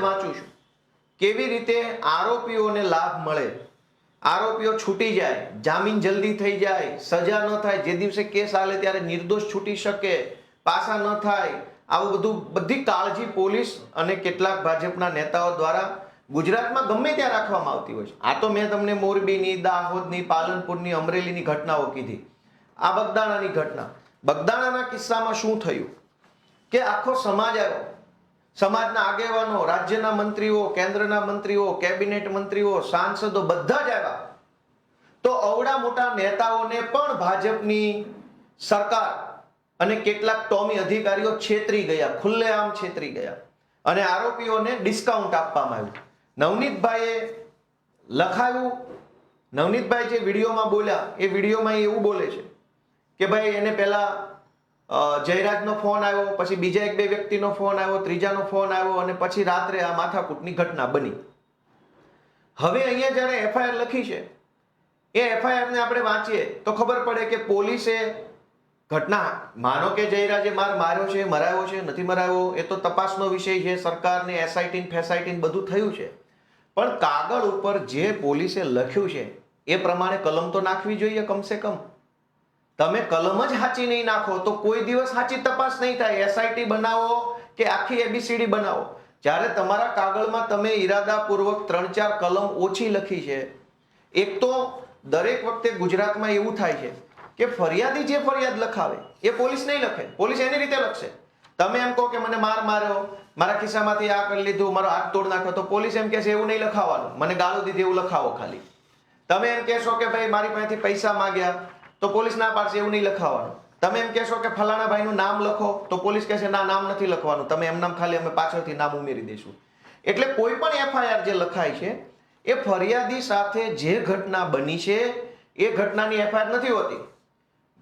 વાંચું છું. કેવી રીતે આરોપીઓને લાભ મળે? આરોપીઓ છૂટી જાય, જામીન જલ્દી થઈ જાય, સજા ન થાય, જે દિવસે કેસ આલે ત્યારે નિર્દોષ છૂટી શકે, પાસા ન થાય, આવું બધું બધી કાળજી પોલીસ અને કેટલાક ભાજપના નેતાઓ દ્વારા ગુજરાતમાં ગમે ત્યાં રાખવામાં આવતી હોય છે. આ તો મેં તમને મોરબીની, દાહોદની, પાલનપુરની, અમરેલીની ઘટનાઓ કીધી. આ બગદાણાની ઘટના. બગદાણાના કિસ્સામાં શું થયું? કે આખો સમાજ આવ્યો. સમાજના આગેવાનો, રાજ્યના મંત્રીઓ, કેન્દ્રના મંત્રીઓ, કેબિનેટ મંત્રીઓ, સાંસદો બધા જ આવ્યા. તો અવડા મોટા નેતાઓને પણ ભાજપની સરકાર અને કેટલાક ટોમી અધિકારીઓ છેતરી ગયા, ખુલ્લેઆમ છેતરી ગયા. અને આરોપીઓને ડિસ્કાઉન્ટ આપવામાં આવ્યું. નવનીતભાઈએ લખાયું, નવનીતભાઈ જે વિડીયોમાં બોલ્યા, એ વિડીયોમાં એવું બોલે છે કે ભાઈ એને પહેલા જયરાજનો ફોન આવ્યો, પછી બીજા એક બે વ્યક્તિનો ફોન આવ્યો, ત્રીજાનો ફોન આવ્યો અને પછી રાત્રે આ માથાકૂટની ઘટના બની. હવે અહીંયા જ્યારે એફઆઈઆર લખી છે, એ એફઆઈઆરને આપણે વાંચીએ તો ખબર પડે કે પોલીસે ઘટના, માનો કે જયરાજે માર માર્યો છે, મરાયો છે, નથી મરાયો, એ તો તપાસનો વિષય છે, સરકારને એસઆઈટી ફેસાઈટી બધું થયું છે. પણ કાગળ ઉપર જે પોલીસે લખ્યું છે, એ પ્રમાણે કલમ તો નાખવી જોઈએ કમસે કમ. તમે કલમ જ સાચી નહીં નાખો તો કોઈ દિવસ સાચી તપાસ નહીં થાય. એસઆઈટી બનાવો કે આખી એબીસીડી બનાવો. જ્યારે તમારા કાગળમાં તમે ઈરાદાપૂર્વક ત્રણ ચાર કલમ ઓછી લખી છે, એક તો દરેક વખતે ગુજરાતમાં એવું થાય છે કે ફરિયાદી જે ફરિયાદ લખાવે, એ પોલીસ નહીં લખે. પોલીસ એની રીતે લખશે. તમે એમ કહો કે મને માર માર્યો, મારા ખિસ્સામાંથી આ કરી લીધું, મારો હાથ તોડ નાખ્યો, તો પોલીસ એમ કહેશે એવું નહીં લખાવવાનું મને ગાળો દીધી એવું લખાવો ખાલી. તમે એમ કહેશો કે ભાઈ મારી પાસેથી પૈસા માંગ્યા તો પોલીસ ના પાડશે એવું નહીં લખાવવાનું તમે એમ કહેશો કે ફલાણા ભાઈનું નામ લખો, તો પોલીસ કહેશે, ના, નામ નથી લખવાનું. તમે એમ નામ ખાલી અમે પાછળથી નામ ઉમેરી દઈશું એટલે કોઈ પણ એફઆઈઆર જે લખાય છે, એ ફરિયાદી સાથે જે ઘટના બની છે, એ ઘટનાની એફઆઈઆર નથી હોતી.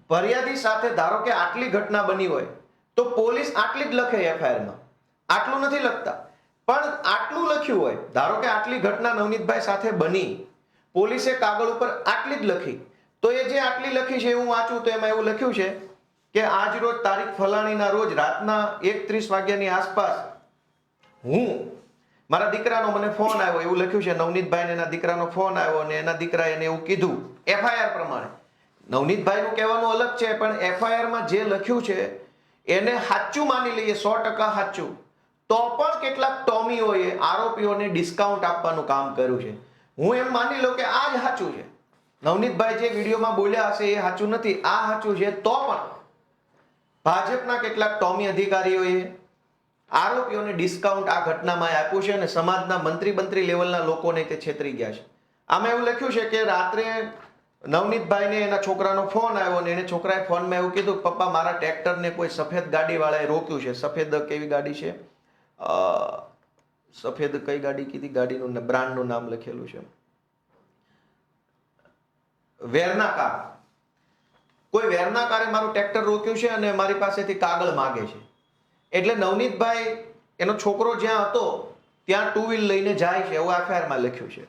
ફરિયાદી સાથે ધારો કે આટલી ઘટના બની હોય, તો પોલીસ આટલી જ લખે એફઆઈઆરમાં. આટલું નથી લખતા. પણ આટલું લખ્યું હોય, ધારો કે આટલી ઘટના નવનીતભાઈ સાથે બની, પોલીસે કાગળ ઉપર આટલી જ લખી. તો એ જે આટલી લખી છે હું વાંચું તો એમાં એવું લખ્યું છે કે આજ રોજ તારીખ ફલાણીના રોજ રાતના એકત્રીસ વાગ્યાની આસપાસ હું, મારા દીકરાનો મને ફોન આવ્યો, એવું લખ્યું છે, નવનીતભાઈને એના દીકરાનો ફોન આવ્યો અને એના દીકરાએ એને એવું કીધું, એફઆઈઆર પ્રમાણે. નવનીતભાઈનું કહેવાનું અલગ છે, પણ એફઆઈઆરમાં જે લખ્યું છે, એને સાચું માની લઈએ, સો ટકા સાચું. તો પણ કેટલાક ટોમીઓએ આરોપીઓને ડિસ્કાઉન્ટ આપવાનું કામ કર્યું છે. હું એમ માની લઉં કે આ જ સાચું છે. નવનીતભાઈ જે વિડીયોમાં બોલ્યા હશે, એ સાચું નથી. આ સાચું છે તો પણ ભાજપના કેટલાક ટોમી અધિકારીઓએ આરોપીઓને ડિસ્કાઉન્ટ આ ઘટનામાં આપ્યું છે અને સમાજના મંત્રી મંત્રી લેવલના લોકોને તે છેતરી ગયા છે. આમાં એવું લખ્યું છે કે રાત્રે નવનીતભાઈને એના છોકરાનો ફોન આવ્યો અને એને છોકરાએ ફોનમાં એવું કીધું, પપ્પા, મારા ટ્રેક્ટરને કોઈ સફેદ ગાડીવાળાએ રોક્યું છે. સફેદ કેવી ગાડી છે? સફેદ કઈ ગાડી કીધી? ગાડીનું બ્રાન્ડનું નામ લખેલું છે. Verna car. કોઈ વેરના કારે મારું ટ્રેક્ટર રોક્યું છે અને મારી પાસેથી કાગળ માગે છે. એટલે નવનીતભાઈ, એનો છોકરો જ્યાં હતો, ત્યાં ટુ વ્હીલ લઈને જાય છે, એવું એફઆઈઆરમાં લખ્યું છે.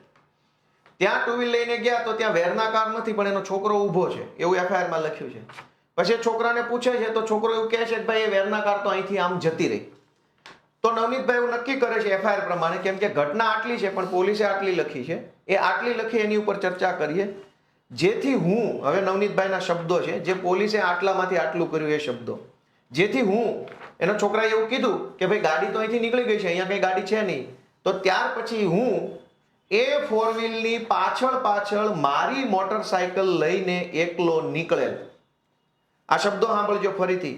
ત્યાં ટુ વ્હીલ લઈને ગયા તો ત્યાં વેરના કાર નથી, પણ એનો છોકરો ઊભો છે, એવું એફઆઈઆરમાં લખ્યું છે. પછી છોકરાને પૂછે છે, તો છોકરો એવું કહે છે કે ભાઈ, એ વેરના કાર તો અહીંથી આમ જતી રહી. તો નવનીતભાઈ એવું નક્કી કરે છે એફઆઈઆર પ્રમાણે, કેમ કે ઘટના આટલી છે, પણ પોલીસે આટલી લખી છે. એ આટલી લખી એની ઉપર ચર્ચા કરીએ. જેથી હું, હવે નવનીતભાઈના શબ્દો છે, જે પોલીસે આટલામાંથી આટલું કર્યું એ શબ્દો. જેથી હું, એનો છોકરાએ એવું કીધું કે ભાઈ, ગાડી તો અહીંથી નીકળી ગઈ છે, અહીંયા કંઈ ગાડી છે નહીં. તો ત્યાર પછી હું એ ફોર વ્હીલની પાછળ પાછળ મારી મોટરસાયકલ લઈને એકલો નીકળેલ. આ શબ્દો સાંભળજો ફરીથી.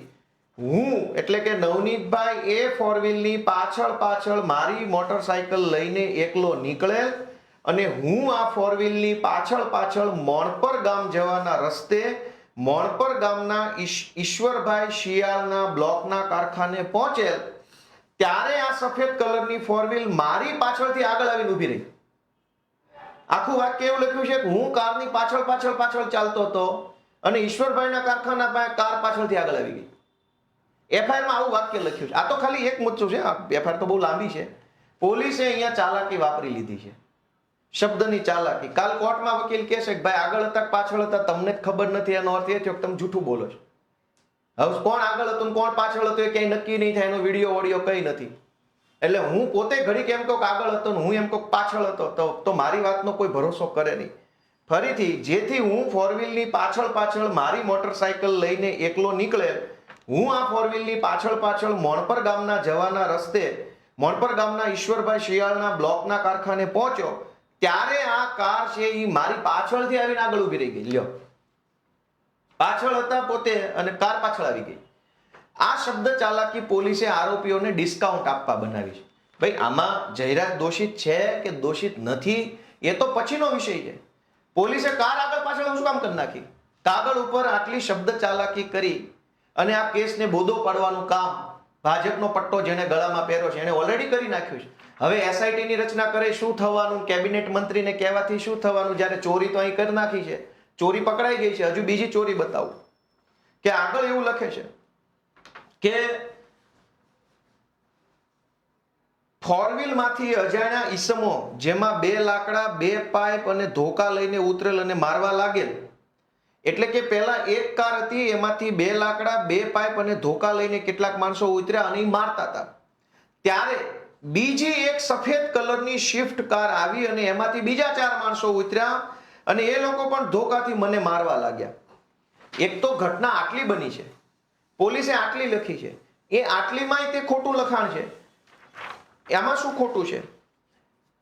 હું, એટલે કે નવનીતભાઈ, એ ફોર વ્હીલની પાછળ પાછળ મારી મોટરસાયકલ લઈને એકલો નીકળેલ. અને હું આ ફોર વ્હીલની પાછળ પાછળ મોણપર ગામ જવાના રસ્તે મોણપર ગામના ઈશ- ઈશ્વરભાઈ શિયાળના બ્લોકના કારખાને પહોંચેલ, ત્યારે આ સફેદ કલરની ફોર વ્હીલ મારી પાછળથી આગળ આવીને ઊભી રહી. આખું વાક્ય એવું લખ્યું છે કે હું કારની પાછળ પાછળ પાછળ ચાલતો હતો અને ઈશ્વરભાઈના કારખાના પાસે કાર પાછળથી આગળ આવી ગઈ. એફઆઈઆરમાં આવું વાક્ય લખ્યું છે. આ તો ખાલી એક મુદ્દો છે. એફઆઈઆર તો બહુ લાંબી છે. પોલીસે અહીંયા ચાલાકી વાપરી લીધી છે. શબ્દની ચાલાકી. કાલ કોર્ટમાં વકીલ કહેશે કે ભાઈ આગળ હતા પાછળ હતા, તમને જ ખબર નથી, એનો અર્થ એ થયો કે તમે જૂઠું બોલો છો. હવે કોણ આગળ હતું કોણ પાછળ હતું એ ક્યાંય નક્કી નહીં થાય, એનો વીડિયો ઓડિયો કઈ નથી. એટલે હું પોતે ઘડીક એમ કહું કે આગળ હતો ને હું એમ કહું પાછળ હતો, તો મારી વાતનો કોઈ ભરોસો કરે નહીં. ફરીથી, જેથી હું ફોર વ્હીલની પાછળ પાછળ મારી મોટરસાયકલ લઈને એકલો નીકળે, હું આ ફોર વ્હીલની પાછળ પાછળ મોણપર ગામના જવાના રસ્તે, મોણપર ગામના ઈશ્વરભાઈ શિયાળના બ્લોકના કારખાને પહોંચ્યો ત્યારે આ કાર છે એ મારી પાછળથી આવીને આગળ ઊભી રહી ગઈ. લ્યો. પાછળ હતા પોતે અને કાર પાછળ આવી ગઈ. આ શબ્દ ચાલાકી પોલીસે આરોપીઓને ડિસ્કાઉન્ટ આપવા બનાવી છે. ભાઈ, આમાં જયરાજ દોષિત છે કે દોષિત નથી, એ તો પછીનો વિષય છે. પોલીસે કાર આગળ પાછળ શું કામ કરી નાખી? કાગળ ઉપર આટલી શબ્દ ચાલાકી કરી અને આ કેસને બોધો પાડવાનું કામ ભાજપનો પટ્ટો જેને ગળામાં પહેર્યો છે, એને ઓલરેડી કરી નાખ્યું છે. હવે એસઆઈટી ની રચના કરે, શું થવાનું? કેબિનેટ મંત્રીને કહેવાથી શું થવાનું? જ્યારે ચોરી તો અહીં કરી નાખી છે. ચોરી પકડાઈ ગઈ છે. હજુ બીજી ચોરી બતાવું. કે આગળ એવું લખે છે કે ફોરમાંથી અજાણ્યા ઈસમો, જેમાં બે લાકડા, બે પાઇપ અને ધોકા લઈને ઉતરેલ અને મારવા લાગેલ. એટલે કે પહેલા એક કાર હતી, એમાંથી બે લાકડા, બે પાઇપ અને ધોકા લઈને કેટલાક માણસો ઉતર્યા અને મારતા હતા. ત્યારે બીજી એક સફેદ કલરની શિફ્ટ કાર આવી અને એમાંથી બીજા ચાર માણસો ઉતર્યા અને એ લોકો પણ ધોકાથી મને મારવા લાગ્યા. એક તો ઘટના આટલી બની છે. પોલીસે આટલી લખી છે. એ આટલીમાંય તે ખોટું લખાણ છે. એમાં શું ખોટું છે?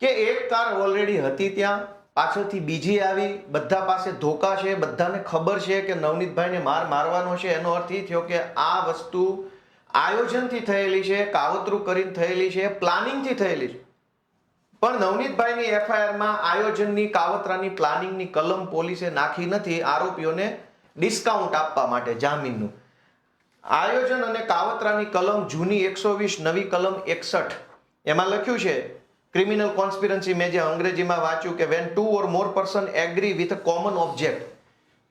કે એક કાર ઓલરેડી હતી ત્યાં, પાછળથી બીજી આવી, બધા પાસે ધોકા છે, બધાને ખબર છે કે નવનીતભાઈને માર મારવાનો છે. એનો અર્થ એ થયો કે આ વસ્તુ આયોજનથી થયેલી છે, કાવતરું કરીને થયેલી છે, પ્લાનિંગથી થયેલી છે. પણ નવનીતભાઈની એફઆઈઆરમાં આયોજનની, કાવતરાની પ્લાનિંગની કલમ પોલીસે નાખી નથી આરોપીઓને ડિસ્કાઉન્ટ આપવા માટે જામીનનું. આયોજન અને કાવતરાની કલમ જૂની એકસો વીસ, નવી કલમ એકસઠ. એમાં લખ્યું છે ક્રિમિનલ કોન્સ્પિરન્સી મેં જે અંગ્રેજીમાં વાંચ્યું કે when two or more person agree with common object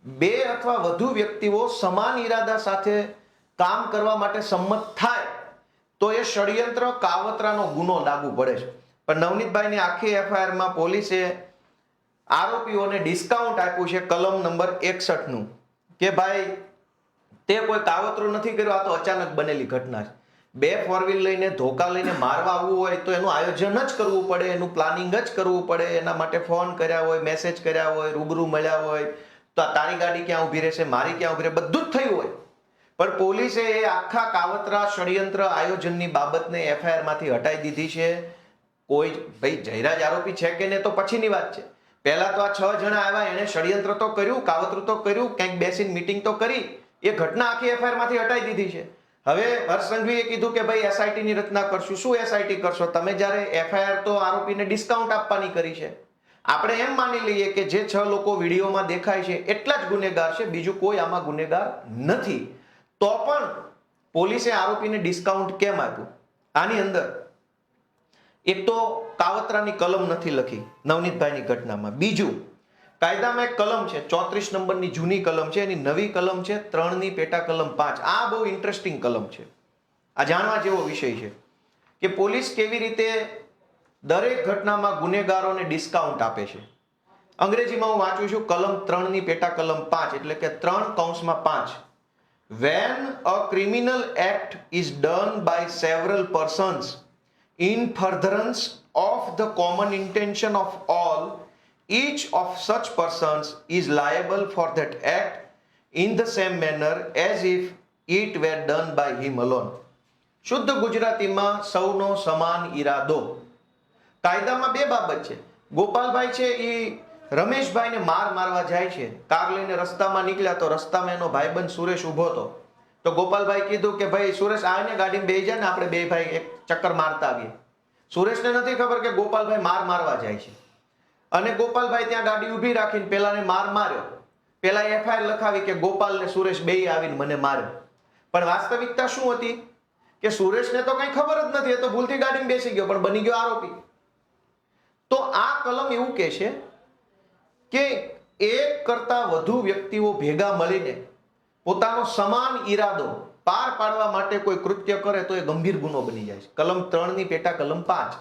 બે અથવા વધુ વ્યક્તિઓ સમાન ઈરાદા સાથે કામ કરવા માટે સંમત થાય, તો એ ષડયંત્ર કાવતરાનો ગુનો લાગુ પડે છે. પણ નવનીતભાઈની આખી એફઆઈઆરમાં પોલીસે આરોપીઓને ડિસ્કાઉન્ટ આપ્યું છે કલમ નંબર એકસઠનું, કે ભાઈ, તે કોઈ કાવતરું નથી કર્યું, આ તો અચાનક બનેલી ઘટના છે. બે ફોર વ્હીલ લઈને ધોકા લઈને મારવા આવવું હોય તો એનું આયોજન જ કરવું પડે, એનું પ્લાનિંગ જ કરવું પડે, એના માટે ફોન કર્યા હોય મેસેજ કર્યા હોય, રૂબરૂ મળ્યા હોય, તો આ તારી ગાડી ક્યાં ઊભી રહેશે, મારી ક્યાં ઊભી રહે બધું જ થયું હોય. પણ પોલીસે એ આખા કાવતરા ષડયંત્ર આયોજનની બાબતને એફઆઈઆરમાંથી હટાવી દીધી છે. કોઈ ભાઈ, જયરાજ આરોપી છે કે નહીં તો પછીની વાત છે. પહેલા તો આ છ જણા આવ્યા એને ષડયંત્ર તો કર્યું, કાવતરું તો કર્યું, ક્યાંક બેસીને મીટિંગ તો કરી. એ ઘટના આખી એફઆઈઆરમાંથી હટાવી દીધી છે. હવે હર્ષ કીધું કે, ભાઈ એસઆઈટી ની રચના કરશું. શું એસઆઈટી કરશો? તમે જ્યારે એફઆઈઆર તો આરોપીને ડિસ્કાઉન્ટ આપવાની કરી છે. આપણે એમ માની લઈએ કે જે છ લોકો વિડીયોમાં દેખાય છે, એટલા જ ગુનેગાર છે, બીજું કોઈ આમાં ગુનેગાર નથી. તો પણ પોલીસે આરોપીને ડિસ્કાઉન્ટ કેમ આપ્યું? આની અંદર એક તો કાવતરાની કલમ નથી લખી નવનીતભાઈની ઘટનામાં. બીજું, કાયદામાં એક કલમ છે, ચોત્રીસ નંબરની જૂની કલમ છે, એની નવી કલમ છે, ત્રણની પેટા કલમ પાંચ. આ બહુ ઇન્ટરેસ્ટિંગ કલમ છે. આ જાણવા જેવો વિષય છે કે પોલીસ કેવી રીતે દરેક ઘટનામાં ગુનેગારોને ડિસ્કાઉન્ટ આપે છે. અંગ્રેજીમાં હું વાંચું છું, કલમ ત્રણની પેટા કલમ પાંચ, એટલે કે ત્રણ કૌંસમાં પાંચ. When a criminal act is done by several persons in furtherance of the common intention of all each of such persons is liable for that act in the same manner as if it were done by him alone શુદ્ધ ગુજરાતીમાં સૌનો સમાન ઈરાદો કાયદામાં બે બાબત છે ગોપાલભાઈ છે એ રમેશભાઈને માર મારવા જાય છે. કાર લઈને રસ્તામાં નીકળ્યા તો રસ્તામાં એનો ભાઈબંધ સુરેશ ઊભો હતો. તો ગોપાલભાઈ કીધું કે ભાઈ, સુરેશ આવીને ગાડીમાં બેસી જાય ને, આપણે બે ભાઈ એક ચક્કર મારતા આવીએ. સુરેશને નથી ખબર કે ગોપાલભાઈ માર મારવા જાય છે. અને ગોપાલભાઈ ત્યાં ગાડી ઊભી રાખીને પેલાને માર માર્યો. પેલા એફઆઈઆર લખાવી કે ગોપાલ ને સુરેશ બે આવીને મને માર્યો. પણ વાસ્તવિકતા શું હતી? કે સુરેશને તો કઈ ખબર જ નથી, એ તો ભૂલથી ગાડીમાં બેસી ગયો, પણ બની ગયો આરોપી. તો આ કલમ એવું કહે છે કે એક કરતા વધુ વ્યક્તિઓ ભેગા મળીને પોતાનો સમાન ઈરાદો પાર પાડવા માટે કોઈ કૃત્ય કરે તો એ ગંભીર ગુનો બની જાય છે. કલમ ત્રણની પેટા કલમ પાંચ.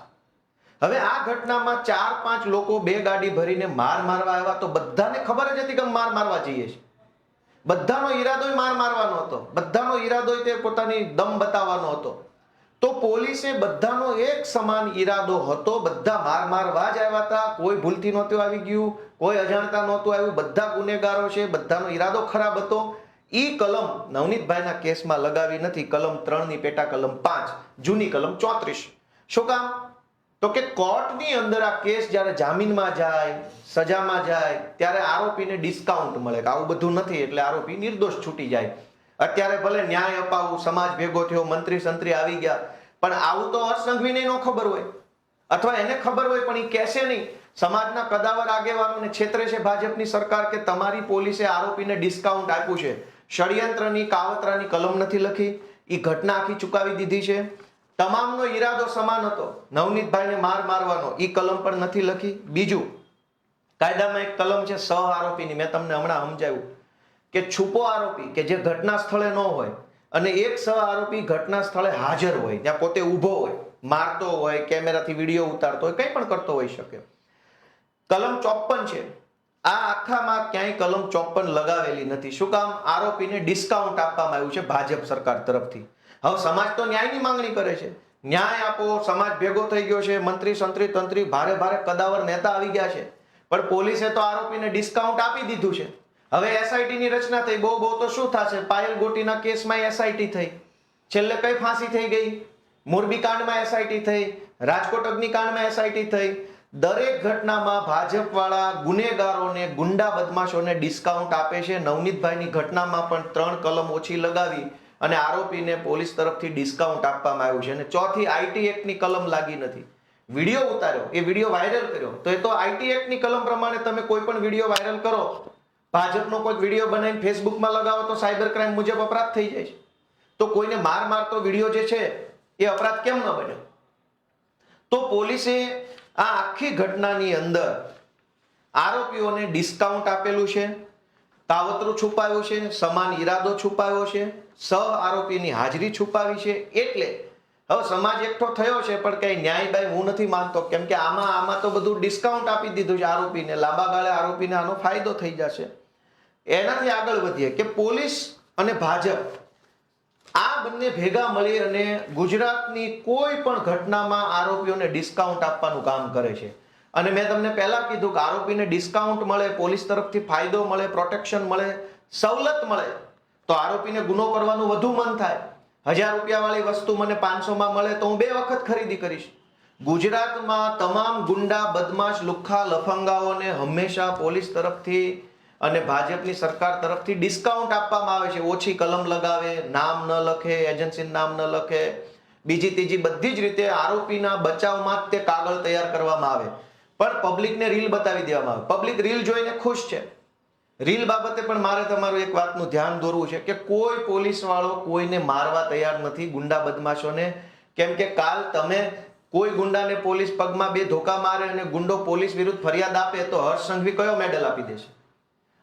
હવે આ ઘટનામાં ચાર પાંચ લોકો બે ગાડી ભરીને માર મારવા આવ્યા તો બધાને ખબર જ હતી કે માર મારવા જઈએ છીએ. બધાનો ઈરાદો માર મારવાનો હતો. બધાનો ઈરાદો તે પોતાની દમ બતાવવાનો હતો. તો પોલીસે બધાનો એક સમાન ઈરાદો હતો. બધા માર મારવા જ આવ્યા હતા. કોઈ ભૂલથી નહોતું આવી ગયું. કોઈ અજાણતા નહોતું આવ્યું, બધા ગુનેગારો છે, બધાનો ઈરાદો ખરાબ હતો. ઈ કલમ નવનીતભાઈના કેસમાં લગાવી નથી. કલમ ત્રણની પેટા કલમ પાંચ, જૂની કલમ ચોત્રીસ. શું કામ? તો કે કોર્ટની અંદર આ કેસ જ્યારે જામીનમાં જાય, સજામાં જાય, ત્યારે આરોપીને ડિસ્કાઉન્ટ મળે કે આવું બધું નથી, એટલે આરોપી નિર્દોષ છૂટી જાય. અત્યારે ભલે ન્યાય અપાવું, સમાજ ભેગો થયો, મંત્રી સંત્રી આવી ગયા, પણ આવું તો અસંઘવીને નો ખબર હોય. અથવા એને ખબર હોય, પણ એ કહેશે નહીં. સમાજના કદાવર આગેવાનોને છેતરે છે ભાજપની સરકાર કે તમારી પોલીસે આરોપીને ડિસ્કાઉન્ટ આપ્યું છે. ષડયંત્રની, કાવતરાની કલમ નથી લખી. એ ઘટના આખી ચુકાવી દીધી છે. તમામનો ઈરાદો સમાન હતો. નવનીતભાઈને માર મારવાનો એ કલમ પણ નથી લખી. બીજું, કાયદામાં એક કલમ છે સહ આરોપીની. મેં તમને હમણાં સમજાવ્યું કે છુપો આરોપી કે જે ઘટના સ્થળે ન હોય અને એક સહ આરોપી ઘટના સ્થળે હાજર હોય, ત્યાં પોતે ઊભો હોય, મારતો હોય, કેમેરાથી વીડિયો ઉતારતો હોય, કંઈ પણ કરતો હોઈ શકે. કલમ ચોપન છે. આ આખામાં ક્યાંય કલમ ચોપન લગાવેલી નથી. શું કામ? આરોપીને ડિસ્કાઉન્ટ આપવામાં આવ્યું છે ભાજપ સરકાર તરફથી. હવે સમાજ તો ન્યાયની માંગણી કરે છે. ન્યાય આપો, સમાજ ભેગો થઈ ગયો છે, મંત્રી, સંત્રી, તંત્રી, ભારે ભારે કદાવર નેતા આવી ગયા છે. પણ પોલીસે તો આરોપીને ડિસ્કાઉન્ટ આપી દીધું છે. હવે એસઆઈટી ની રચના થઈ. બહુ બહુ તો શું થશે? પાયલ ગોટીના કેસમાં એસઆઈટી થઈ. છેલ્લે કઈ ફાંસી થઈ ગઈ? મોરબી કાંડમાં એસઆઈટી થઈ. રાજકોટ અગ્નિકાંડમાં એસઆઈટી થઈ. દરેક ઘટનામાં ભાજપવાળા ગુનેગારોને ગુંડા બદમાશોને ડિસ્કાઉન્ટ આપે છે. નવનીતભાઈની ઘટનામાં પણ ત્રણ કલમ ઓછી લગાવી અને આરોપીને પોલીસ તરફથી ડિસ્કાઉન્ટ આપવામાં આવ્યું છે અને ચોથી આઈટી એક્ટની કલમ લાગી નથી. વીડિયો ઉતાર્યો. એ વીડિયો વાયરલ કર્યો. તો એ તો આઈટી એક્ટની કલમ પ્રમાણે તમે કોઈ પણ વીડિયો વાયરલ કરો. ભાજપનો કોઈ વીડિયો બનાવીને ફેસબુકમાં લગાવો તો સાયબર ક્રાઇમ મુજબ અપરાધ થઈ જાય છે. તો કોઈને માર મારતો વીડિયો જે છે એ અપરાધ કેમ ન બન્યો તો પોલીસે આ આખી ઘટનાની અંદર આરોપીઓને ડિસ્કાઉન્ટ આપેલું છે, કાવતરું છુપાયું છે, સમાન ઈરાદો છુપાયો છે, સહ આરોપીની હાજરી છુપાવી છે, એટલે હવે સમાજ એકઠો થયો છે, પણ કઈ ન્યાય બાય હું નથી માનતો, કેમ કે આમાં આમાં તો બધું ડિસ્કાઉન્ટ આપી દીધું છે આરોપીને, લાંબા ગાળે આરોપીને આનો ફાયદો થઈ જશે. એનાથી આગળ વધીએ કે પોલીસ અને ભાજપ આ બંને ભેગા મળી અને ગુજરાતની કોઈ પણ ઘટનામાં આરોપીઓને ડિસ્કાઉન્ટ આપવાનું કામ કરે છે. અને મેં તમને પહેલા કીધું કે આરોપીને ડિસ્કાઉન્ટ મળે, પોલીસ તરફથી ફાયદો મળે પ્રોટેક્શન મળે, સવલત મળે, તો આરોપીને ગુનો કરવાનું વધુ મન થાય. હજાર રૂપિયાવાળી વસ્તુ મને પાંચસોમાં મળે તો હું બે વખત ખરીદી કરીશ. ગુજરાતમાં તમામ ગુંડા, બદમાશ, લુખ્ખા, લફંગાઓને હંમેશા પોલીસ તરફથી અને ભાજપની સરકાર તરફથી ડિસ્કાઉન્ટ આપવામાં આવે છે. ઓછી કલમ લગાવે, નામ ન લખે એજન્સીનું નામ ન લખે. બીજી ત્રીજી બધી જ રીતે આરોપીના બચાવમાં તે કાગળ તૈયાર કરવામાં આવે. પણ પબ્લિકને રીલ બતાવી દેવામાં આવે. પબ્લિક રીલ જોઈને ખુશ છે. રીલ બાબતે પણ મારે તમારું એક વાતનું ધ્યાન દોરવું છે કે કોઈ પોલીસવાળો કોઈને મારવા તૈયાર નથી ગુંડા બદમાશોને. કેમ કે કાલ તમે કોઈ ગુંડાને પોલીસ પગમાં બે ધોકા મારે અને ગુંડો પોલીસ વિરુદ્ધ ફરિયાદ આપે તો હર્ષ સંઘવી કયો મેડલ આપી દેશે?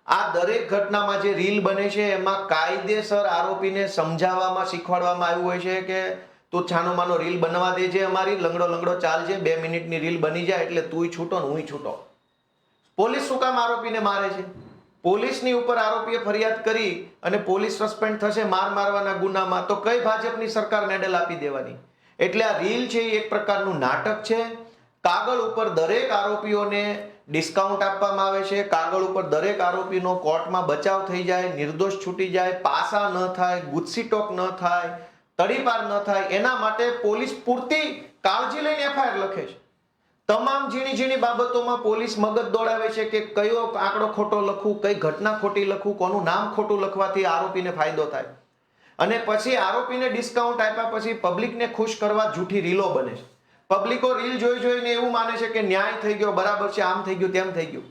આ દરેક ઘટનામાં જે રીલ બને છે, એમાં કાયદેસર આરોપીને સમજાવવામાં, શીખવાડવામાં આવ્યું હોય છે કે તું છાનો માનો રીલ બનવા દેજે અમારી લંગડો લંગડો ચાલજે, બે મિનિટની રીલ બની જાય એટલે તુંય છૂટો ને હુંય છૂટો. પોલીસ શું કામ આરોપીને મારે છે? પોલીસની ઉપર આરોપીએ ફરિયાદ કરી અને પોલીસ સસ્પેન્ડ થશે માર મારવાના ગુનામાં, તો કઈ ભાજપની સરકાર મેડલ આપી દેવાની? એટલે આ રીલ છે એ એક પ્રકારનું નાટક છે. કાગળ ઉપર દરેક આરોપીઓને ડિસ્કાઉન્ટ આપવામાં આવે છે. કાગળ ઉપર દરેક આરોપીનો કોર્ટમાં બચાવ થઈ જાય, નિર્દોષ છૂટી જાય, પાસા ન થાય ગુસ્સીટોક ન થાય, તડીપાર ન થાય, એના માટે પોલીસ પૂરતી કાળજી લઈને એફઆઈઆર લખે છે. તમામ ઝીણી ઝીણી બાબતોમાં પોલીસ મગજ દોડાવે છે કે કયો આંકડો ખોટો લખવું, કઈ ઘટના ખોટી લખવું, કોનું નામ ખોટું લખવાથી આરોપીને ફાયદો થાય. અને પછી આરોપીને ડિસ્કાઉન્ટ આપ્યા પછી પબ્લિકને ખુશ કરવા જૂઠી રીલો બને છે. પબ્લિકો રીલ જોઈ જોઈને એવું માને છે કે ન્યાય થઈ ગયો, બરાબર છે, આમ થઈ ગયું, તેમ થઈ ગયું.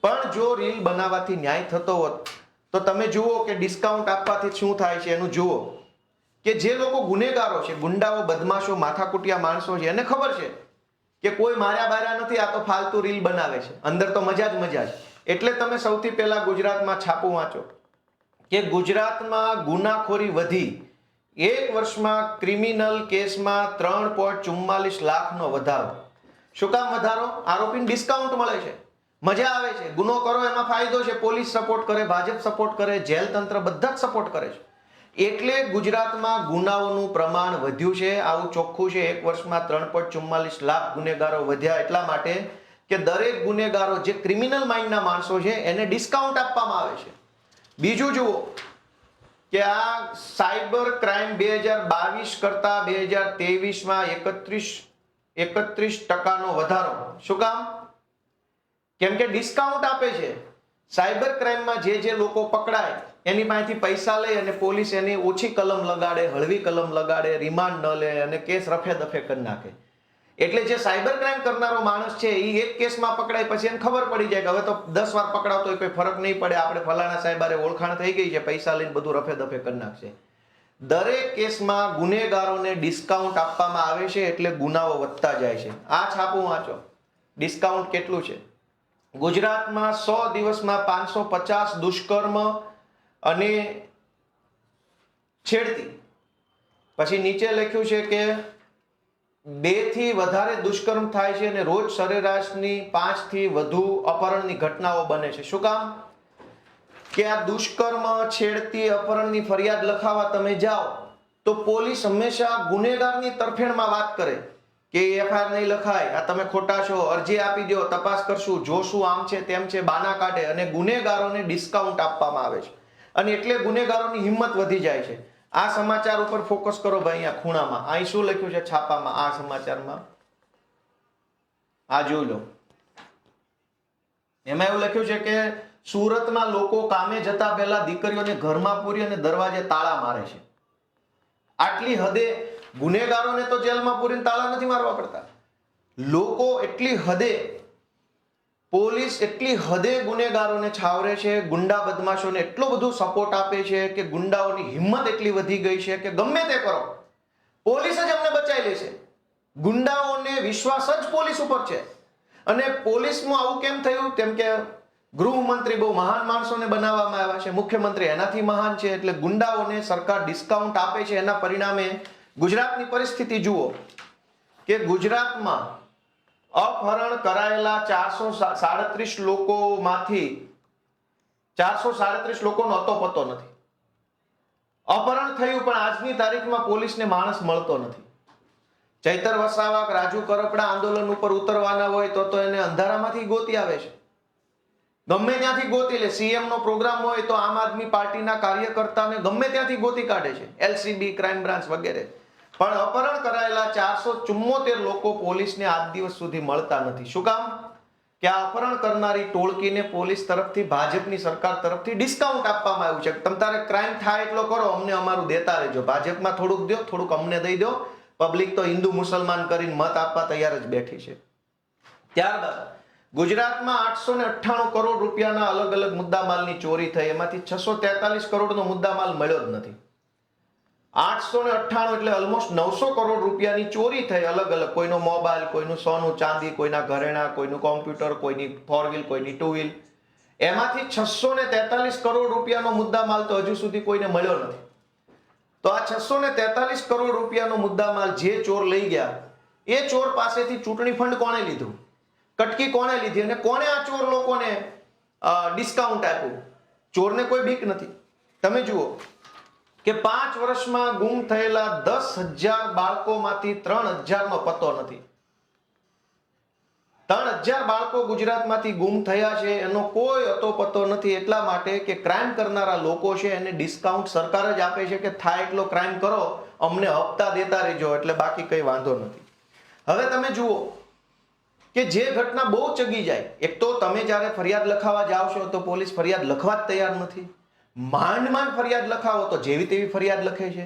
પણ જો રીલ બનાવવાથી ન્યાય થતો હોત, તો તમે જુઓ કે ડિસ્કાઉન્ટ આપવાથી શું થાય છે એનું જુઓ. કે જે લોકો ગુનેગારો છે, ગુંડાઓ, બદમાશો, માથાકુટિયા માણસો છે, એને ખબર છે કે કોઈ માર્યા બાર્યા નથી, આ તો ફાલતુ રીલ બનાવે છે. અંદર તો મજા જ મજા છે. એટલે તમે સૌથી પહેલા ગુજરાતમાં છાપું વાંચો. કે ગુજરાતમાં ગુનાખોરી વધી. એક વર્ષમાં ક્રિમિનલ કેસમાં ત્રણ પોઈન્ટ ચુમ્માલીસ લાખનો વધારો. શું કામ વધારો? આરોપીને ડિસ્કાઉન્ટ મળે છે. મજા આવે છે. ગુનો કરો, એમાં ફાયદો છે. પોલીસ સપોર્ટ કરે, ભાજપ સપોર્ટ કરે, જેલ તંત્ર બધા જ સપોર્ટ કરે છે. એટલે ગુજરાતમાં ગુનાઓનું પ્રમાણ વધ્યું છે. આવું ચોખ્ખું છે. એક વર્ષમાં ત્રણ પોઈન્ટ ચુમ્માલીસ લાખ ગુનેગારો વધ્યા. એટલા માટે કે દરેક ગુનેગારો જે ક્રિમિનલ માઇન્ડના માણસો છે, એને ડિસ્કાઉન્ટ આપવામાં આવે છે. બીજું જુઓ. કે આ સાયબર ક્રાઇમ બે હજાર બાવીસ કરતા બે હજાર ત્રેવીસમાં એકત્રીસ એકત્રીસ ટકાનો વધારો. શું કામ? કેમ કે ડિસ્કાઉન્ટ આપે છે. સાયબર ક્રાઇમમાં જે જે લોકો પકડાય, એની પાસેથી પૈસા લે અને પોલીસ એની ઓછી કલમ લગાડે, હળવી કલમ લગાડે, રિમાન્ડ ન લે અને કેસ રફે દફે કરી નાખે. એટલે જે સાયબર ક્રાઇમ કરનારો માણસ છે એ એક કેસમાં પકડાય પછી એને ખબર પડી જાય કે હવે તો દસ વાર પકડાતો કોઈ ફરક નહીં પડે. આપણે ફલાણા સાહેબારે ઓળખાણ થઈ ગઈ છે, પૈસા લઈને બધું રફે દફે કરી નાખશે. દરેક કેસમાં ગુનેગારોને ડિસ્કાઉન્ટ આપવામાં આવે છે એટલે ગુનાઓ વધતા જાય છે. આ છાપું વાંચો. ડિસ્કાઉન્ટ કેટલું છે? ગુજરાતમાં સો દિવસમાં પાંચસો પચાસ દુષ્કર્મ અને છેડતી. પછી નીચે લખ્યું છે કે બેથી વધારે દુષ્કર્મ થાય છે અને રોજ સરેરાશની પાંચથી વધુ અપહરણની ઘટનાઓ બને છે. શું કામ? કે આ દુષ્કર્મ છેડતી અપહરણની ફરિયાદ લખાવા તમે જાઓ, તો પોલીસ હંમેશા ગુનેગારની તરફેણમાં વાત કરે કે એફઆઈઆર નહીં લખાય, આ તમે ખોટા છો, અરજી આપી દો, તપાસ કરશું જોશું આમ છે તેમ છે, બાના કાઢે અને ગુનેગારોને ડિસ્કાઉન્ટ આપવામાં આવે છે. અને એટલે ગુનેગારોની હિંમત વધી જાય છે. આ સમાચાર ઉપર ફોકસ કરો ભાઈ અહીંયા ખૂણામાં. અહીં શું લખ્યું છે છાપામાં? આ સમાચારમાં. આ જોઈ લો. એમાં એવું લખ્યું છે કે સુરતમાં લોકો કામે જતા પહેલા દીકરીઓને ઘરમાં પૂરી અને દરવાજે તાળા મારે છે. આટલી હદે ગુનેગારોને તો જેલમાં પૂરીને તાળા નથી મારવા પડતા. લોકો એટલી હદે પોલીસ એટલી હદે ગુનેગારોને છાવરે છે, ગુંડા બદમાશોને એટલો બધો સપોર્ટ આપે છે કે ગુંડાઓની હિંમત એટલી વધી ગઈ છે કે ગમે તે કરો, પોલીસ જ અમને બચાવી લે છે. ગુંડાઓને વિશ્વાસ જ પોલીસ ઉપર છે. અને પોલીસમાં આવું કેમ થયું? કેમ કે ગૃહમંત્રી બહુ મહાન માણસોને બનાવવામાં આવ્યા છે, મુખ્યમંત્રી એનાથી મહાન છે, એટલે ગુંડાઓને સરકાર ડિસ્કાઉન્ટ આપે છે, એના પરિણામે ગુજરાતની પરિસ્થિતિ જુઓ કે ગુજરાતમાં અપહરણ કરાયેલા ચારસો સાડત્રીસ લોકોમાંથી ચારસો સાડત્રીસ લોકોનો અતો પતો નથી. અપહરણ થયું પણ આજની તારીખમાં પોલીસને માણસ મળતો નથી. ચૈતર વસાવા રાજુ કરપડા આંદોલન ઉપર ઉતરવાના હોય તો તો એને અંધારામાંથી ગોતી આવે છે. ગમે ત્યાંથી ગોતી લે સીએમ નો પ્રોગ્રામ હોય તો આમ આદમી પાર્ટીના કાર્યકર્તાને ગમે ત્યાંથી ગોતી કાઢે છે. એલસીબી ક્રાઇમ બ્રાન્ચ વગેરે. પણ અપહરણ કરાયેલા ચારસો ચુમ્મોતેર લોકો પોલીસને આજ દિવસ સુધી મળતા નથી. શું કામ? કે આ અપહરણ કરનારી ટોળકીને પોલીસ તરફથી, ભાજપની સરકાર તરફથી ડિસ્કાઉન્ટ આપવામાં આવ્યું છે. તમે તારે ક્રાઇમ થાય એટલો કરો, અમને અમારું દેતા રહેજો. ભાજપમાં થોડુંક દો થોડુંક અમને દઈ દો પબ્લિક તો હિન્દુ મુસલમાન કરીને મત આપવા તૈયાર જ બેઠી છે. ત્યારબાદ ગુજરાતમાં આઠસો ને અઠ્ઠાણું કરોડ રૂપિયાના અલગ અલગ મુદ્દામાલની ચોરી થઈ. એમાંથી છસો તેતાલીસ કરોડનો મુદ્દામાલ મળ્યો જ નથી. આઠસો ને અઠ્ઠાણું એટલે ઓલમોસ્ટ નવસો કરોડ રૂપિયાની ચોરી થઈ અલગ અલગ. કોઈનો મોબાઈલ, કોઈનું સોનું, ચાંદી, કોઈના ઘરેણા, કોઈનું કોમ્પ્યુટર, કોઈની ફોર વ્હીલ કોઈની ટુ વ્હીલ એમાંથી છસો ને તેતાલીસ કરોડ રૂપિયાનો મુદ્દામાલ તો હજુ સુધી કોઈને મળ્યો નથી. તો આ છસો ને તેતાલીસ કરોડ રૂપિયાનો મુદ્દામાલ જે ચોર લઈ ગયા, એ ચોર પાસેથી ચૂંટણી ફંડ કોણે લીધું? કટકી કોણે લીધી અને કોણે આ ચોર લોકોને ડિસ્કાઉન્ટ આપ્યું? ચોરને કોઈ બીક નથી. તમે જુઓ કે પાંચ વર્ષમાં ગુમ થયેલા દસ હજાર બાળકોમાંથી ત્રણ હજારનો પતો નથી. ત્રણ હજાર બાળકો ગુજરાતમાંથી ગુમ થયા છે, એનો કોઈ અતો પતો નથી એટલા માટે કે ક્રાઇમ કરનારા લોકો છે એને ડિસ્કાઉન્ટ સરકાર જ આપે છે કે થાય એટલો ક્રાઇમ કરો, અમને હપ્તા દેતા રહેજો, એટલે બાકી કઈ વાંધો નથી. હવે તમે જુઓ કે જે ઘટના બહુ ચગી જાય, એક તો તમે જ્યારે ફરિયાદ લખાવા જાઓ છો તો પોલીસ ફરિયાદ લખવા જ તૈયાર નથી. માંડ માંડ ફરિયાદ લખાવો તો જેવી તેવી ફરિયાદ લખે છે.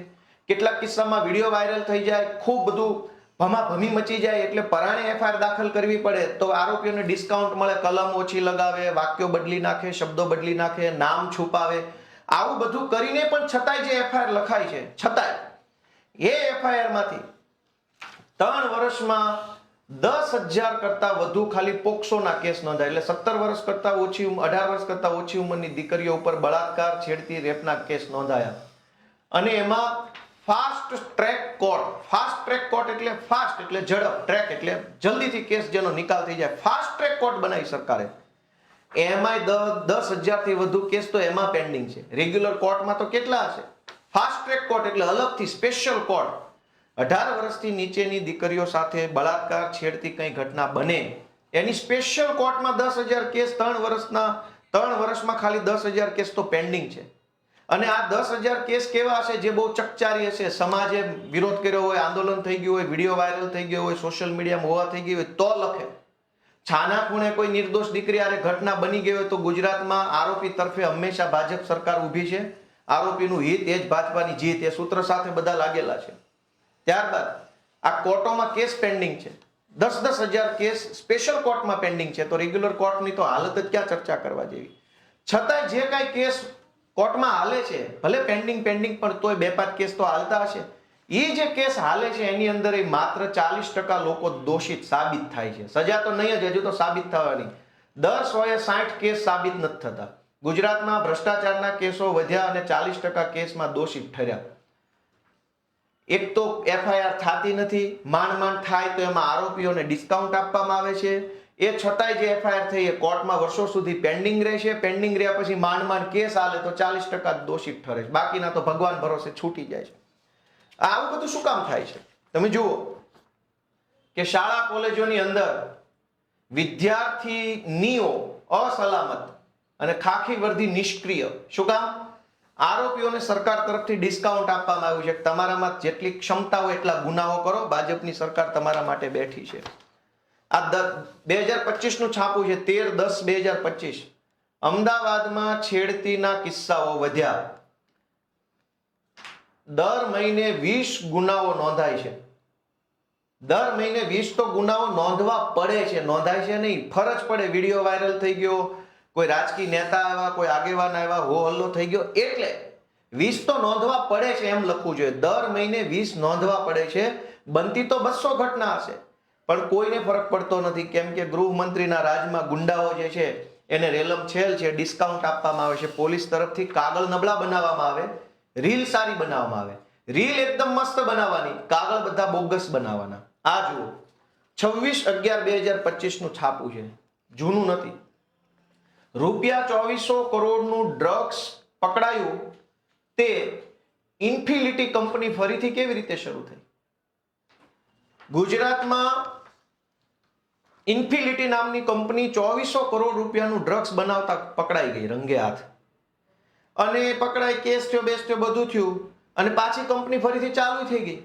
કેટલાક કિસ્સામાં વીડિયો વાયરલ થઈ જાય, ખૂબ બધું ભમા ભમી મચી જાય એટલે પરાણે એફઆઈઆર દાખલ કરવી પડે તો આરોપીઓને ડિસ્કાઉન્ટ મળે, કલમ ઓછી લગાવે, વાક્યો બદલી નાખે, શબ્દો બદલી નાખે, નામ છુપાવે. આવું બધું કરીને પણ છતાંય જે એફઆઈઆર લખાય છે, છતાંય. એ એફઆઈઆરમાંથી ત્રણ વર્ષમાં દસ હજાર કરતા વધુ ખાલી પોક્સોના કેસ નોંધાય. એટલે સત્તર વર્ષ કરતા ઓછી અઢાર વર્ષ કરતા ઓછી ઉંમરની દીકરીઓ ઉપર બળાત્કાર, છેડતી, રેપના કેસ નોંધાયા. અને એમાં fast track court, fast track court એટલે ફાસ્ટ એટલે ઝડપ, ટ્રેક એટલે જલ્દીથી કેસ જેનો નિકાલ થઈ જાય. ફાસ્ટ ટ્રેક કોર્ટ બનાવી સરકારે. એમાંય દસ હજારથી વધુ કેસ તો એમાં પેન્ડિંગ છે. રેગ્યુલર કોર્ટમાં તો કેટલા હશે? ફાસ્ટ ટ્રેક કોર્ટ એટલે અલગથી સ્પેશિયલ કોર્ટ. અઢાર વર્ષથી નીચેની દીકરીઓ સાથે બળાત્કાર છેડતી કંઈ ઘટના બને? એની સ્પેશિયલ કોર્ટમાં દસ હજાર કેસ, ત્રણ વર્ષના, ત્રણ વર્ષમાં ખાલી દસ હજાર કેસ તો પેન્ડિંગ છે. અને આ દસ હજાર કેસ કેવા હશે? જે બહુ ચકચારી હશે. સમાજે વિરોધ કર્યો હોય, આંદોલન થઈ ગયું હોય, વીડિયો વાયરલ થઈ ગયો હોય સોશિયલ મીડિયામાં હોવા થઈ ગઈ હોય, તો લખે. છાના ખૂણે કોઈ નિર્દોષ દીકરી આરે ઘટના બની ગઈ હોય તો ગુજરાતમાં આરોપી તરફે હંમેશા ભાજપ સરકાર ઊભી છે. આરોપીનું હિત એ જ ભાજપાની જીત. એ સૂત્ર સાથે બધા લાગેલા છે. ત્યારબાદ આ કોર્ટોમાં કેસ પેન્ડિંગ છે. દસ દસ હજાર કેસ સ્પેશિયલ કોર્ટમાં પેન્ડિંગ છે. તો રેગ્યુલર કોર્ટની તો હાલત જ ક્યાં ચર્ચા કરવા જેવી? છતાંય જે કાંઈ કેસ કોર્ટમાં હાલે છે, ભલે પેન્ડિંગ પેન્ડિંગ પણ તોય બે પાંચ કેસ તો હાલતા હશે. એ જે કેસ હાલે છે, એની અંદર એ માત્ર ચાલીસ ટકા લોકો દોષિત સાબિત થાય છે. સજા તો નહીં જ, હજુ તો સાબિત થવાની. દર સોએ સાઠ કેસ સાબિત નથી થતા. ગુજરાતમાં ભ્રષ્ટાચારના કેસો વધ્યા અને ચાલીસ ટકા કેસમાં દોષિત ઠર્યા. એક તો એફઆઈઆર થતી નથી, માંડ માંડ થાય તો એમાં આરોપીઓને ડિસ્કાઉન્ટ આપવામાં આવે છે. એ છતાંય જે એફઆઈઆર થઈ એ કોર્ટમાં વર્ષો સુધી પેન્ડિંગ રહેશે. પેન્ડિંગ રહ્યા પછી માંડ માંડ કેસ હાલે તો ચાલીસ ટકા દોષિત ઠરે છે. બાકીના તો ભગવાન ભરોસે છૂટી જાય છે. આવું બધું શું કામ થાય છે? તમે જુઓ કે શાળા કોલેજોની અંદર વિદ્યાર્થીનીઓ અસલામત અને ખાખી વર્ધી નિષ્ક્રિય. શું કામ? આરોપીઓને સરકાર તરફથી ડિસ્કાઉન્ટ આપવામાં આવ્યું છે. તમારામાં જેટલી ક્ષમતા હોય એટલા ગુનાઓ કરો. ભાજપની સરકાર તમારા માટે બેઠી છે. આ બે હજાર પચીસનું છાપું છે. તેર દસ બે હજાર પચીસ. અમદાવાદમાં છેડતીના કિસ્સાઓ વધ્યા. દર મહિને વીસ ગુનાઓ નોંધાય છે. દર મહિને વીસ તો ગુનાઓ નોંધવા પડે છે. નોંધાય છે નહીં. ફરજ પડે. વીડિયો વાયરલ થઈ ગયો. કોઈ રાજકીય નેતા આવ્યા, કોઈ આગેવાન આવ્યા, હો હલ્લો થઈ ગયો. એટલે વીસ તો નોંધવા પડે છે એમ લખવું જોઈએ. દર મહિને વીસ નોંધવા પડે છે. બનતી તો બસો ઘટના હશે. પણ કોઈને ફરક પડતો નથી. કેમ કે ગૃહમંત્રીના રાજમાં ગુંડાઓ જે છે, એને રેલમ છેલ છે, ડિસ્કાઉન્ટ આપવામાં આવે છે. પોલીસ તરફથી કાગળ નબળા બનાવવામાં આવે. રીલ સારી બનાવવામાં આવે. રીલ એકદમ મસ્ત બનાવવાની. કાગળ બધા બોગસ બનાવવાના. આ જુઓ. છવ્વીસ અગિયાર બે હજાર પચીસનું છાપું છે. જૂનું નથી. રૂપિયા ચોવીસો કરોડનું ડ્રગ્સ પકડાયું, તે ઇન્ફિલિટી કંપની ફરીથી કેવી રીતે શરૂ થઈ? ગુજરાતમાં ઇન્ફિલિટી નામની કંપની ચોવીસો કરોડ રૂપિયાનું ડ્રગ્સ બનાવતા પકડાઈ ગઈ, રંગે હાથ. અને પકડાઈ, કેસ થયો, બેસ થયો, બધું થયું, અને પાછી કંપની ફરીથી ચાલુ થઈ ગઈ.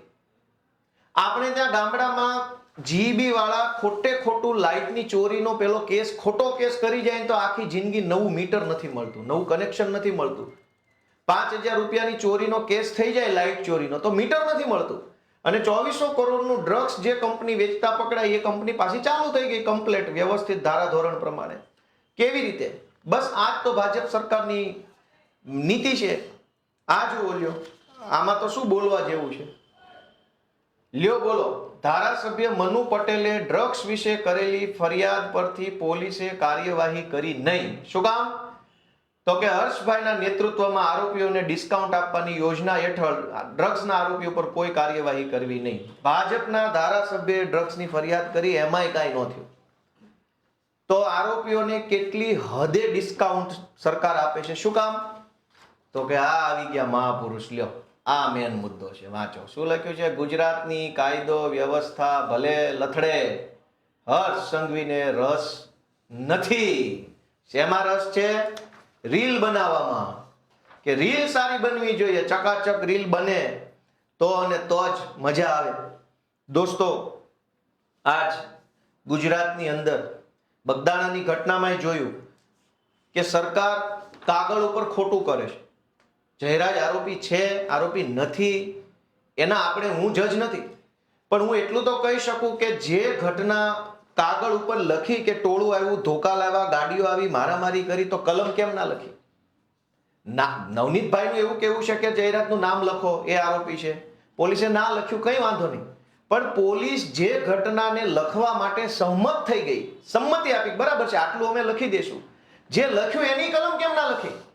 આપણે ત્યાં ગામડામાં જીબી વાળા ખોટે ખોટું લાઇટની ચોરીનો પેલો કેસ, ખોટો કેસ કરી જાય તો આખી જિંદગી નવું મીટર નથી મળતું, નવું કનેક્શન નથી મળતું. પાંચ હજાર રૂપિયાની ચોરીનો કેસ થઈ જાય લાઇટ ચોરીનો, તો મીટર નથી મળતું. અને ચોવીસો કરોડનું ડ્રગ્સ જે કંપની વેચતા પકડાય, એ કંપની પાછી ચાલુ થઈ ગઈ કમ્પ્લેટ વ્યવસ્થિત ધારાધોરણ પ્રમાણે. કેવી રીતે? બસ આ જ તો ભાજપ સરકારની નીતિ છે. આ જ બોલ્યો આમાં તો શું બોલવા જેવું છે? લ્યો બોલો. ધારાસભ્ય મનુ પટેલે ડ્રગ્સ વિશે કરેલી ફરિયાદ પરથી પોલીસે કાર્યવાહી કરી નહીં. શું કામ? તો કે હર્ષભાઈના નેતૃત્વમાં આરોપીઓને ડિસ્કાઉન્ટ આપવાની યોજના હેઠળ ડ્રગ્સના આરોપીઓ પર કોઈ કાર્યવાહી કરવી નહીં. ભાજપના ધારાસભ્યએ ડ્રગ્સની ફરિયાદ કરી, એમાંય કાંઈ ન થયું. તો આરોપીઓને કેટલી હદે ડિસ્કાઉન્ટ સરકાર આપે છે? શું કામ? તો કે આ આવી ગયા મહાપુરુષ, લ્યો. આ મેન મુદ્દો છે, વાંચો. શું લખ્યું છે? ગુજરાતની કાયદો વ્યવસ્થા ભલે લથડે, હર્ષ સંઘવીને રસ નથી. શેમાં રસ છે? રીલ બનાવવામાં. કે રીલ સારી બનવી જોઈએ, ચકાચક રીલ બને, તો અને તો જ મજા આવે. દોસ્તો, આજ ગુજરાતની અંદર બગદાણાની ઘટનામાં જોયું કે સરકાર કાગળ ઉપર ખોટું કરે છે. જયરાજ આરોપી છે, આરોપી નથી, એના આપણે હું જજ નથી. પણ હું એટલું તો કહી શકું કે જે ઘટના કાગળ ઉપર લખી કે ટોળું આવ્યું, ધોકા લાવ્યા, ગાડીઓ આવી, મારામારી કરી, તો કલમ કેમ ના લખી? ના, નવનીતભાઈનું એવું કેવું છે કે જયરાજનું નામ લખો, એ આરોપી છે. પોલીસે ના લખ્યું, કંઈ વાંધો નહીં. પણ પોલીસ જે ઘટનાને લખવા માટે સહમત થઈ ગઈ, સંમતિ આપી, બરાબર છે, આટલું અમે લખી દેશું. જે લખ્યું એની કલમ કેમ ના લખી?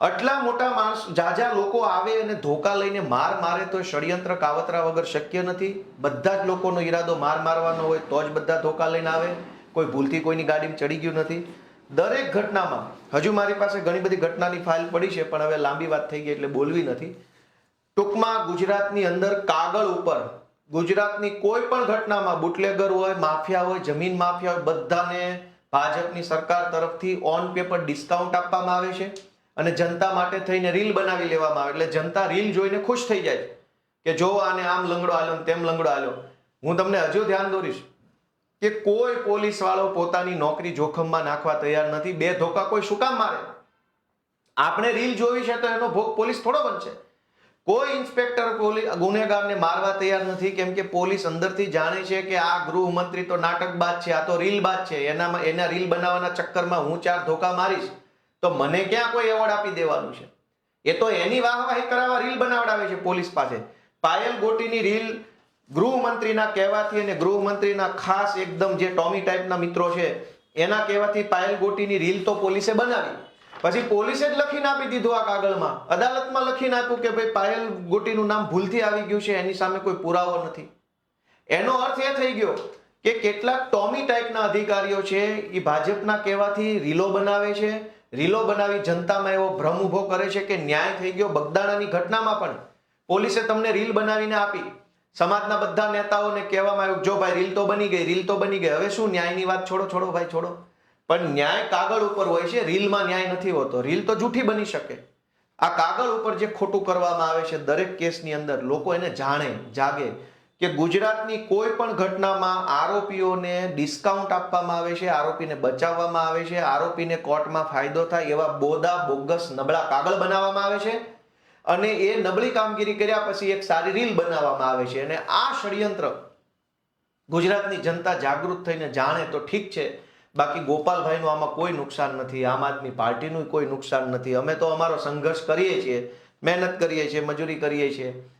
આટલા મોટા માણસ, જાજા લોકો આવે અને ધોકા લઈને માર મારે તો ષડયંત્ર કાવતરા વગર શક્ય નથી. બધા જ લોકોનો ઈરાદો માર મારવાનો હોય તો જ બધા ધોકા લઈને આવે. કોઈ ભૂલથી કોઈની ગાડીમાં ચડી ગયું નથી. દરેક ઘટનામાં, હજુ મારી પાસે ઘણી બધી ઘટનાની ફાઇલ પડી છે, પણ હવે લાંબી વાત થઈ ગઈ એટલે બોલવી નથી. ટૂંકમાં ગુજરાતની અંદર કાગળ ઉપર, ગુજરાતની કોઈ પણ ઘટનામાં બુટલેગર હોય, માફિયા હોય, જમીન માફિયા હોય, બધાને ભાજપની સરકાર તરફથી ઓન પેપર ડિસ્કાઉન્ટ આપવામાં આવે છે. અને જનતા માટે થઈને રીલ બનાવી લેવામાં આવે. એટલે જનતા રીલ જોઈને ખુશ થઈ જાય કે જો આને આમ લંગડો આલ્યો તેમ લંગડો આલ્યો. હું તમને હજુ ધ્યાન દોરીશ કે કોઈ પોલીસ વાળો પોતાની નોકરી જોખમમાં નાખવા તૈયાર નથી. બે ધોકા કોઈ શું કામ મારે? આપણે રીલ જોવી છે તો એનો ભોગ પોલીસ થોડો બનશે. કોઈ ઇન્સ્પેક્ટર ગુનેગારને મારવા તૈયાર નથી, કેમ કે પોલીસ અંદરથી જાણે છે કે આ ગૃહમંત્રી તો નાટકબાજ છે, આ તો રીલ બાદ છે. એનામાં, એના રીલ બનાવવાના ચક્કરમાં હું ચાર ધોકા મારીશ. તો મને ક્યાં કોઈ એવોર્ડ આપી દેવાનું છે? એ તો એની વાહવાહી કરાવવા રીલ બનાવડાવે છે પોલીસ પાસે. પાયલ ગોટીની રીલ ગૃહમંત્રીના કહેવાથી અને ગૃહમંત્રીના ખાસ એકદમ જે ટોમી ટાઈપના મિત્રો છે, એના કહેવાથી પાયલ ગોટીની રીલ તો પોલીસે બનાવી. પછી પોલીસે જ લખીને આપી દીધું આ કાગળમાં. અદાલતમાં લખીને આપ્યું કે ભાઈ પાયલ ગોટીનું નામ ભૂલથી આવી ગયું છે, એની સામે કોઈ પુરાવો નથી. એનો અર્થ એ થઈ ગયો કે કેટલાક ટોમી ટાઈપના અધિકારીઓ છે, એ ભાજપના કહેવાથી રીલો બનાવે છે રીલો બનાવી જનતામાં એવો ભ્રમ ઊભો કરે છે કે ન્યાય થઈ ગયો બગદાણાની ઘટનામાં પણ. પોલીસે તમને રીલ બનાવીને આપી. સમાજના બધા નેતાઓને કહેવામાં આવ્યું જો ભાઈ રીલ તો બની ગઈ, રીલ તો બની ગઈ. હવે શું ન્યાયની વાત છોડો છોડો ભાઈ, છોડો. પણ ન્યાય કાગળ ઉપર હોય છે, રીલમાં ન્યાય નથી હોતો. રીલ તો જૂઠી બની શકે. આ કાગળ ઉપર જે ખોટું કરવામાં આવે છે દરેક કેસની અંદર, લોકો એને જાણે, જાગે. કે ગુજરાતની કોઈ પણ ઘટનામાં આરોપીઓને ડિસ્કાઉન્ટ આપવામાં આવે છે, આરોપીને બચાવવામાં આવે છે, આરોપીને કોર્ટમાં ફાયદો થાય એવા બોદા, બોગસ, નબળા કાગળ બનાવવામાં આવે છે અને એ નબળી કામગીરી કર્યા પછી એક સારી રીલ બનાવવામાં આવે છે. અને આ ષડયંત્ર ગુજરાતની જનતા જાગૃત થઈને જાણે તો ઠીક છે. બાકી ગોપાલભાઈનું આમાં કોઈ નુકસાન નથી, આમ આદમી પાર્ટીનું કોઈ નુકસાન નથી. અમે તો અમારો સંઘર્ષ કરીએ છીએ, મહેનત કરીએ છીએ, મજૂરી કરીએ છીએ.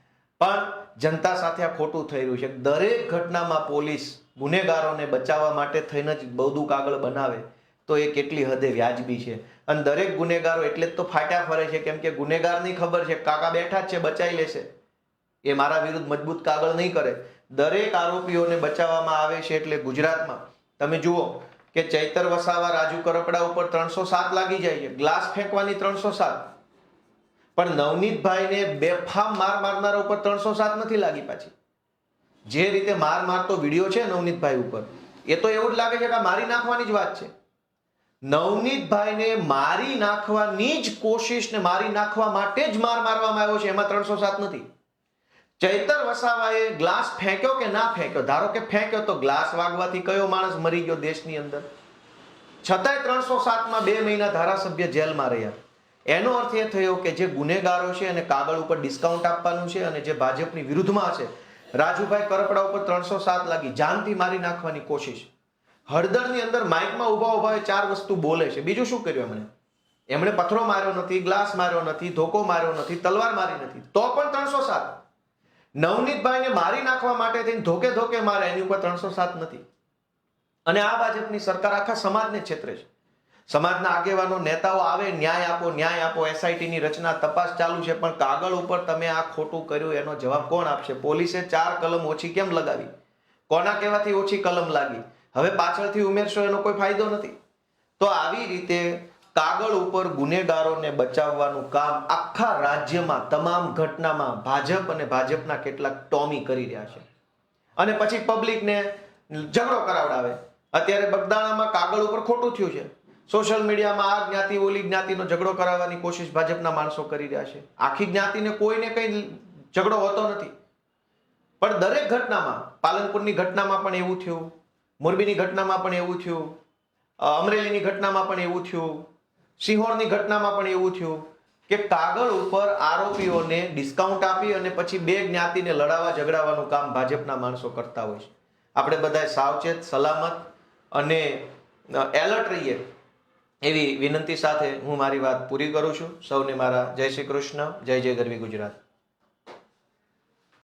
પણ જનતા સાથે આ ખોટું થઈ રહ્યું છે. દરેક ઘટનામાં પોલીસ ગુનેગારોને બચાવવા માટે થઈને જ બધું કાગળ બનાવે તો એ કેટલી હદે વ્યાજબી છે. અને દરેક ગુનેગારો એટલે જ તો ફાટ્યા ફરે છે. કેમ કે ગુનેગારની ખબર છે, કાકા બેઠા જ છે બચાવી લેશે. એ મારા વિરુદ્ધ મજબૂત કાગળ નહીં કરે. દરેક આરોપીઓને બચાવવામાં આવે છે એટલે ગુજરાતમાં, તમે જુઓ કે ચૈતર વસાવા, રાજુ કરપડા ઉપર ત્રણસો સાત લાગી જાય છે. ગ્લાસ ફેંકવાની ત્રણસો સાત. પણ નવનીતભાઈને બેફામ માર મારનારા ઉપર ત્રણસો સાત નથી લાગી પાછી. જે રીતે માર મારતો વીડિયો છે નવનીતભાઈ ઉપર, એ તો એવું જ લાગે છે કે મારી નાખવાની જ વાત છે. નવનીતભાઈને મારી નાખવાની જ કોશિશ ને મારી નાખવા માટે જ માર મારવામાં આવ્યો છે, એમાં ત્રણસો સાત નથી. ચૈતર વસાવાએ ગ્લાસ ફેંક્યો કે ના ફેંક્યો? ધારો કે ફેંક્યો તો ગ્લાસ વાગવાથી કયો માણસ મરી ગયો દેશની અંદર? છતાંય ત્રણસો સાતમાં બે મહિના ધારાસભ્ય જેલમાં રહ્યા. એનો અર્થ એ થયો કે જે ગુનેગારો છે અને કાગળ ઉપર ડિસ્કાઉન્ટ આપવાનું છે અને જે ભાજપની વિરુદ્ધમાં છે, રાજુભાઈ કરપડા ઉપર ત્રણસો સાત લાગી, જાનથી મારી નાખવાની કોશિશ. હળદરની અંદર માઇકમાં ઊભા એ ચાર વસ્તુ બોલે છે. બીજું શું કર્યું એમણે? એમણે પથ્થરો માર્યો નથી, ગ્લાસ માર્યો નથી, ધોકો માર્યો નથી, તલવાર મારી નથી. તો પણ ત્રણસો સાત. નવનીતભાઈને મારી નાખવા માટે થઈને ધોકે ધોકે મારે એની ઉપર ત્રણસો સાત નથી. અને આ ભાજપની સરકાર આખા સમાજને છેતરે છે. સમાજના આગેવાનો, નેતાઓ આવે, ન્યાય આપો ન્યાય આપો એસઆઈટીની રચના, તપાસ ચાલુ છે, પણ કાગળ ઉપર તમે આ ખોટું કર્યું, એનો જવાબ કોણ આપશે? પોલીસે ચાર કલમ ઓછી કેમ લગાવી? કોના કહેવાથી ઓછી કલમ લાગી? હવે પાછળથી ઉમેરશો, એનો કોઈ ફાયદો નથી. તો આવી રીતે કાગળ ઉપર ગુનેગારોને બચાવવાનું કામ આખા રાજ્યમાં, તમામ ઘટનામાં ભાજપ અને ભાજપના કેટલાક ટોમી કરી રહ્યા છે. અને પછી પબ્લિકને ઝઘડો કરાવડાવે. અત્યારે બગદાણામાં કાગળ ઉપર ખોટું થયું છે. સોશિયલ મીડિયામાં આ જ્ઞાતિ, ઓલી જ્ઞાતિનો ઝઘડો કરાવવાની કોશિશ ભાજપના માણસો કરી રહ્યા છે. આખી જ્ઞાતિને કોઈને કંઈ ઝઘડો હોતો નથી. પણ દરેક ઘટનામાં, પાલનપુરની ઘટનામાં પણ એવું થયું, મોરબીની ઘટનામાં પણ એવું થયું અમરેલીની ઘટનામાં પણ એવું થયું સિંહોણની ઘટનામાં પણ એવું થયું કે કાગળ ઉપર આરોપીઓને ડિસ્કાઉન્ટ આપી અને પછી બે જ્ઞાતિને લડાવવા, ઝઘડાવવાનું કામ ભાજપના માણસો કરતા હોય છે. આપણે બધા સાવચેત, સલામત અને એલર્ટ રહીએ. એવી વિનંતી સાથે હું મારી વાત પૂરી કરું છું. સૌને મારા જય શ્રી કૃષ્ણ, જય જય ગરવી ગુજરાત.